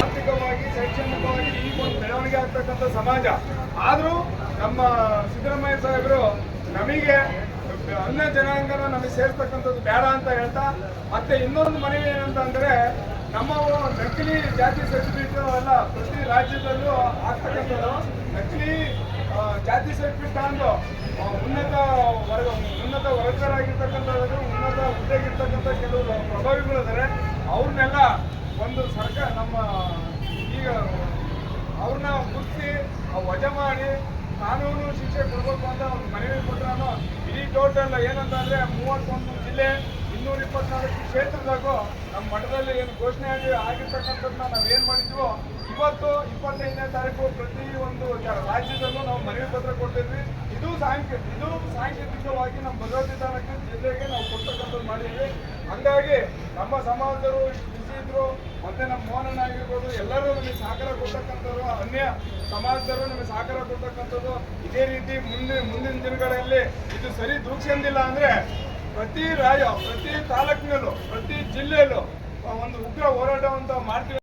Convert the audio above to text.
ಆರ್ಥಿಕವಾಗಿ, ಶೈಕ್ಷಣಿಕವಾಗಿ ಒಂದು ಬೆಳವಣಿಗೆ ಆಗ್ತಕ್ಕಂಥ ಸಮಾಜ. ಆದರೂ ನಮ್ಮ ಸಿದ್ದರಾಮಯ್ಯ ಸಾಹೇಬರು ನಮಗೆ ಅನ್ಯ ಜನಾಂಗನ ನಮಗೆ ಸೇರ್ತಕ್ಕಂಥದ್ದು ಬೇಡ ಅಂತ ಹೇಳ್ತಾ, ಮತ್ತೆ ಇನ್ನೊಂದು ಮನವಿ ಏನಂತಂದ್ರೆ ನಮ್ಮ ನಕಲಿ ಜಾತಿ ಸರ್ಟಿಫಿಕೇಟ್ ಅಲ್ಲ ಪ್ರತಿ ರಾಜ್ಯದಲ್ಲೂ ಆಗ್ತಕ್ಕಂಥದ್ದು. ನಕಲಿ ಜಾತಿ ಸರ್ಟಿಫಿಕೇಟ್ ಅಂದು ಉನ್ನತ ವರ್ಗ, ಉನ್ನತ ವರ್ಗರಾಗಿರ್ತಕ್ಕಂಥದ್ದು ಉನ್ನತ ಹುದ್ದೆಗಿರ್ತಕ್ಕಂಥ ಕೆಲವು ಪ್ರಭಾವಿಗಳಿದ್ದಾರೆ ಅವ್ರನ್ನೆಲ್ಲ ಒಂದು ಸರ್ಕಾರ ನಮ್ಮ ಈಗ ಅವ್ರನ್ನ ಮುಚ್ಚಿ ವಜಾ ಮಾಡಿ, ಕಾನೂನು ಶಿಕ್ಷೆ ಕೊಡಬೇಕು ಅಂತ ಒಂದು ಮನವಿ ಕೊಟ್ಟರು ಇಡೀ ಟೋಟಲ್ ಏನಂತ ಅಂದ್ರೆ ಮೂವತ್ತೊಂದು ಜಿಲ್ಲೆ, ಇನ್ನೂರ ಇಪ್ಪತ್ನಾಲ್ಕು ಕ್ಷೇತ್ರದಾಗೂ ನಮ್ಮ ಮಠದಲ್ಲಿ ಏನು ಘೋಷಣೆ ಆಗಿ ಆಗಿರ್ತಕ್ಕಂಥದ್ದನ್ನ ನಾವು ಏನು ಮಾಡಿದ್ವೋ, ಇವತ್ತು ಇಪ್ಪತ್ತೈದನೇ ತಾರೀಕು ಪ್ರತಿ ಒಂದು ರಾಜ್ಯದಲ್ಲೂ ನಾವು ಮನವಿ ಪತ್ರ ಕೊಟ್ಟಿದ್ವಿ. ಇದು ಸಾಂಕೇ ಇದು ಸಾಂಕೇತಿಕವಾಗಿ ನಮ್ಮ ಭಗವದ್ಗೀತಾನಕ್ಕೆ ಜಿಲ್ಲೆಗೆ ನಾವು ಕೊಡ್ತಕ್ಕಂಥದ್ದು ಮಾಡಿದ್ವಿ. ಹಂಗಾಗಿ ನಮ್ಮ ಸಮಾಜದವರು ಬಿಸಿ ಇದ್ರು, ಮತ್ತೆ ನಮ್ಮ ಮೋಹನ ಆಗಿರ್ಬೋದು, ಎಲ್ಲರೂ ನಮಗೆ ಸಹಕಾರ ಕೊಡ್ತಕ್ಕಂಥದ್ದು, ಅನ್ಯ ಸಮಾಜದವರು ನಮಗೆ ಸಹಕಾರ ಕೊಡ್ತಕ್ಕಂಥದ್ದು ಇದೇ ರೀತಿ ಮುಂದೆ, ಮುಂದಿನ ದಿನಗಳಲ್ಲಿ ಇದು ಸರಿ ದೂಕ್ಷಂದಿಲ್ಲ ಅಂದ್ರೆ ಪ್ರತಿ ರಾಯ, ಪ್ರತಿ ತಾಲೂಕಿನಲ್ಲೂ, ಪ್ರತಿ ಜಿಲ್ಲೆಯಲ್ಲೂ ಒಂದು ಉಗ್ರ ಹೋರಾಟ ಅಂತ ಮಾಡ್ತೀವಿ.